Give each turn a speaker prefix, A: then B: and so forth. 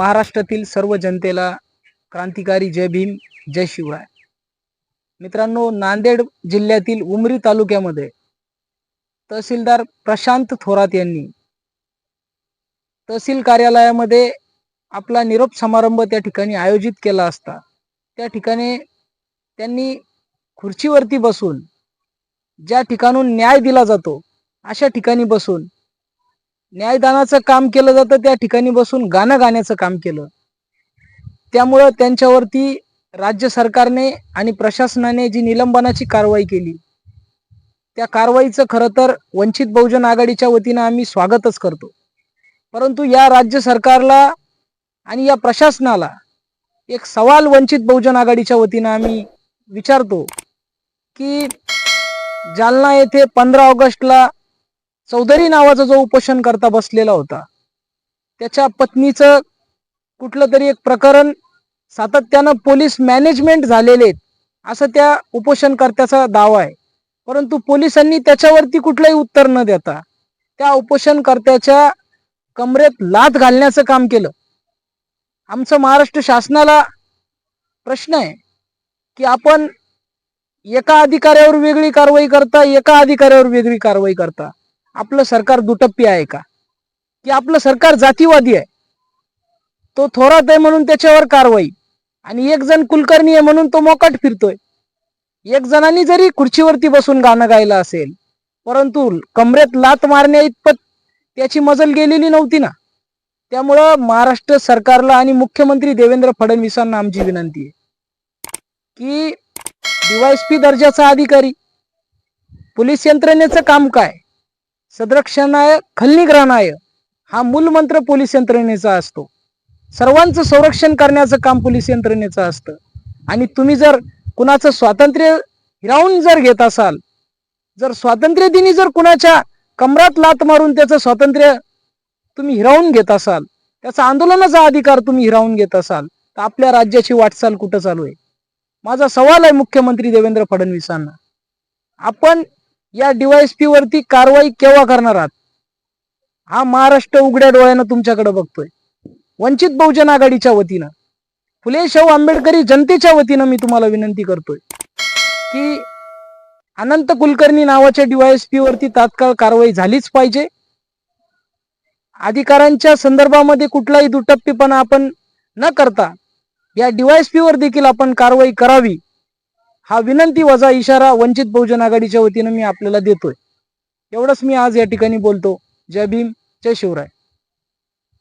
A: महाराष्ट्रातील सर्व जनतेला क्रांतिकारी जय भीम जय शिवराय. मित्रांनो नांदेड जिल्ह्यातील उमरी तालुक्यामध्ये तहसीलदार प्रशांत थोरात यांनी तहसील कार्यालयामध्ये आपला निरोप समारंभ त्या ठिकाणी आयोजित केला असता. त्या ठिकाणी त्यांनी खुर्चीवरती बसून ज्या ठिकाणून न्याय दिला जातो अशा ठिकाणी बसून न्यायदानाचं काम केलं जातं त्या ठिकाणी बसून गाणं गाण्याचं काम केलं. त्यामुळं त्यांच्यावरती राज्य सरकारने आणि प्रशासनाने जी निलंबनाची कारवाई केली त्या कारवाईचं खरं तर वंचित बहुजन आघाडीच्या वतीनं आम्ही स्वागतच करतो. परंतु या राज्य सरकारला आणि या प्रशासनाला एक सवाल वंचित बहुजन आघाडीच्या वतीनं आम्ही विचारतो की जालना येथे पंधरा ऑगस्टला चौधरी नावाचा जो उपोषण करता बसलेला होता त्याच्या पत्नीचं कुठलं तरी एक प्रकरण सातत्यानं पोलीस मॅनेजमेंट झालेले असं त्या उपोषणकर्त्याचा दावा आहे. परंतु पोलिसांनी त्याच्यावरती कुठलंही उत्तर न देता त्या उपोषणकर्त्याच्या कमरेत लाथ घालण्याचं काम केलं. आमचं महाराष्ट्र शासनाला प्रश्न आहे की आपण एका अधिकाऱ्यावर वेगळी कारवाई करता एका अधिकाऱ्यावर वेगळी कारवाई करता. आपलं सरकार दुटप्पी आहे का? की आपलं सरकार जातीवादी आहे? तो थोरात आहे म्हणून त्याच्यावर कारवाई. आणि एक जण कुलकर्णी आहे म्हणून तो मोकाट फिरतोय. एक जणांनी जरी खुर्चीवरती बसून गाणं गायलं असेल परंतु कमरेत लात मारण्या इतपत त्याची मजल गेलेली नव्हती ना. त्यामुळं महाराष्ट्र सरकारला आणि मुख्यमंत्री देवेंद्र फडणवीसांना आमची विनंती आहे. की डीवायसपी दर्जाचा अधिकारी पोलीस यंत्रणेचं काम काय? सदरक्षणाय खलनिग्रहणाय हा मूलमंत्र पोलीस यंत्रणेचा असतो. सर्वांचं संरक्षण करण्याचं काम पोलीस यंत्रणेचं असतं. आणि तुम्ही जर कुणाचं स्वातंत्र्य हिरावून जर घेत असाल जर स्वातंत्र्य दिनी जर कुणाच्या कमरात लात मारून त्याचं स्वातंत्र्य तुम्ही हिरावून घेत असाल त्याचा आंदोलनाचा अधिकार तुम्ही हिरावून घेत असाल तर आपल्या राज्याची वाटचाल कुठं चालू आहे? माझा सवाल आहे मुख्यमंत्री देवेंद्र फडणवीसांना. आपण या डीवायएसपी वरती कारवाई केव्हा करणार आहात? हा महाराष्ट्र उघड्या डोळ्यानं तुमच्याकडे बघतोय. वंचित बहुजन आघाडीच्या वतीनं फुले शाहू आंबेडकरी जनतेच्या वतीनं मी तुम्हाला विनंती करतोय की अनंत कुलकर्णी नावाच्या डीवायएसपी वरती तात्काळ कारवाई झालीच पाहिजे. अधिकारांच्या संदर्भामध्ये कुठलाही दुटप्पीपणा आपण न करता या डीवायएसपी वर देखील आपण कारवाई करावी. हा विनंती वजा इशारा वंचित बहुजन आघाडीच्या वतीनं मी आपल्याला देतोय. एवढंच मी आज या ठिकाणी बोलतो. जय भीम जय शिवराय.